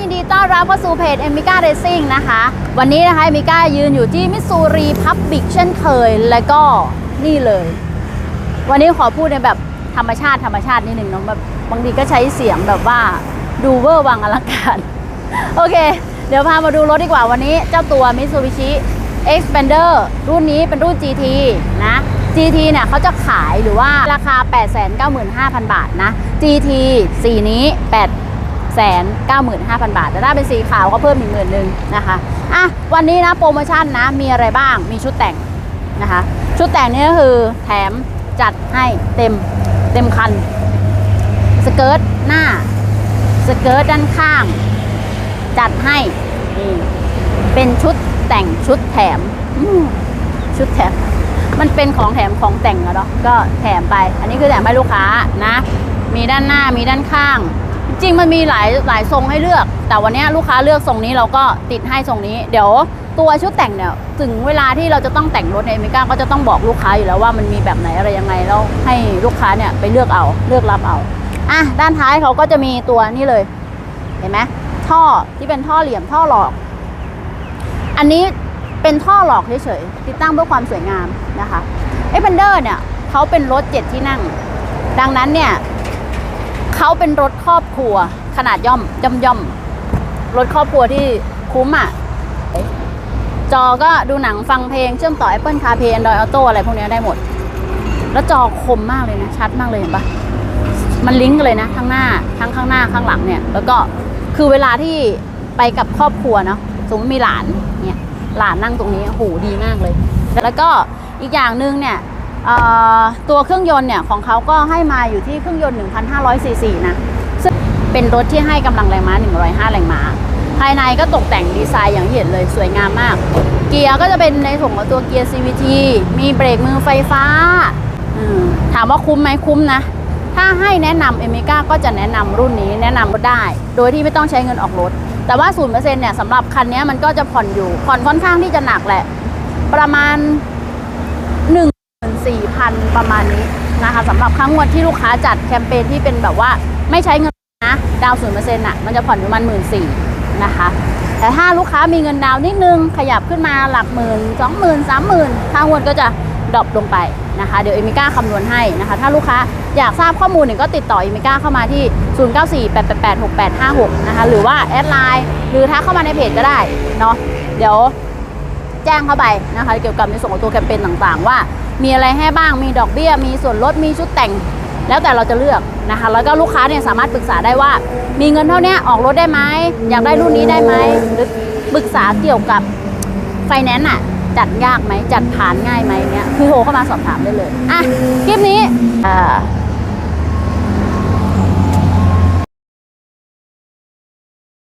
ยินดีต้อนรับเข้าสู่เพจ e m i c a Racing นะคะ วันนี้นะคะ e m i c a ยืนอยู่ที่มิสซูรีพับบิกเช่นเคย และก็นี่เลย วันนี้ขอพูดในแบบธรรมชาติธรรมชาตินิดหนึ่งเนาะแบบบางทีก็ใช้เสียงแบบว่าดูเวอร์วังอลังการ โอเค เดี๋ยวพามาดูรถดีกว่าวันนี้เจ้าตัว Mitsubishi Expander รุ่นนี้เป็นรุ่น GT นะ GT เนี่ยเขาจะขายหรือว่าราคา 895,000 บาทนะ GT สีนี้ 8 95,000 บาท แต่ถ้าเป็นสีขาวก็เพิ่มอีกหมื่นหนึ่งนะคะอะวันนี้นะโปรโมชั่นนะมีอะไรบ้างมีชุดแต่งนะคะ ชุดแต่งนี่ก็คือแถมจัดให้เต็มเต็มคัน สเกิร์ตหน้า สเกิร์ตด้านข้าง จัดให้นี่เป็นชุดแต่งชุดแถมอืมชุดแถม มันเป็นของแถมของแต่งอะเนาะก็แถมไป อันนี้คือแถมให้ลูกค้านะ มีด้านหน้ามีด้านข้าง จริงมันมีหลายหลายทรงให้เลือก แต่วันนี้ลูกค้าเลือกทรงนี้เราก็ติดให้ทรงนี้ เดี๋ยวตัวชุดแต่งเนี่ยถึงเวลาที่เราจะต้องแต่งรถในอเมริกาก็จะต้องบอกลูกค้าอยู่แล้วว่ามันมีแบบไหนอะไรยังไงแล้วให้ลูกค้าเนี่ยไปเลือกเอาเลือกรับเอาอะด้านท้ายเขาก็จะมีตัวนี่เลย เห็นไหมท่อที่เป็นท่อเหลี่ยมท่อหลอก อันนี้เป็นท่อหลอกเฉยๆติดตั้งเพื่อความสวยงามนะคะเอ p พนเดอร์เนี่ยเขาเป็นรถเจ็ดที่นั่ง ดังนั้นเนี่ย เขาเป็นรถครอบครัว ขนาดย่อมย่อมย่อมรถครอบครัวที่คุ้มอะ จอก็ดูหนังฟังเพลงเชื่อมต่อ Apple CarPlay Android Auto อะไรพวกนี้ได้หมด แล้วจอคมมากเลยนะ ชัดมากเลยเห็นปะมันลิงก์กันเลยนะข้างหน้าทั้งข้างหน้าข้างหลังเนี่ย แล้วก็คือเวลาที่ไปกับครอบครัวเนาะสมมติมีหลานเนี่ยหลานนั่งตรงนี้โหดีมากเลย แล้วก็อีกอย่างหนึ่งเนี่ย ตัวเครื่องยนต์เนี่ยของเขาก็ให้มาอยู่ที่เครื่องยนต์ 1,500ซีซีนะ ซึ่งเป็นรถที่ให้กำลังแรงม้า 105 แรงม้า ภายในก็ตกแต่งดีไซน์อย่างเห็นเลยสวยงามมาก เกียร์ก็จะเป็นในส่วนของตัวเกียร์ CVT มีเบรกมือไฟฟ้า ถามว่าคุ้มไหมคุ้มนะ ถ้าให้แนะนำเอเมก้าก็จะแนะนำรุ่นนี้แนะนำรถได้ โดยที่ไม่ต้องใช้เงินออกรถ แต่ว่า0%เนี่ยสำหรับคันนี้มันก็จะผ่อนอยู่ผ่อนค่อนข้างที่จะหนักแหละ ประมาณ 4,000 ประมาณนี้นะคะสำหรับครั้งวันที่ลูกค้าจัดแคมเปญที่เป็นแบบว่าไม่ใช้เงินนะดาวน์0%อะมันจะผ่อนอยู่ประมัน14,000นะคะแต่ถ้าลูกค้ามีเงินดาวน์นิดนึงขยับขึ้นมาหลักหมื่นสองหมื่นสามหมื่นค่างวดก็จะดรอปลงไปนะคะเดี๋ยวเอมิก้าคำนวณให้นะคะถ้าลูกค้าอยากทราบข้อมูลเนี่ยก็ติดต่อเอมิก้าเข้ามาที่ 0948886856 นะคะหรือว่าแอดไลน์หรือทักเข้ามาในเพจก็ได้เนาะเดี๋ยวแจ้งเข้าไปนะคะเกี่ยวกับในส่วนของตัวแคมเปญต่างๆ ว่า มีอะไรให้บ้างมีดอกเบี้ย มีส่วนลดมีชุดแต่ง แล้วแต่เราจะเลือกนะคะแล้วก็ลูกค้าเนี่ยสามารถปรึกษาได้ว่า มีเงินเท่านี้ออกรถได้ไหมอยากได้รุ่นนี้ได้ไหมหรือปรึกษาเกี่ยวกับไฟแนนซ์อะจัดยากไหมจัดผ่านง่ายไหมเนี้ยคือโทรเข้ามาสอบถามได้เลยอะคลิปนี้อ่า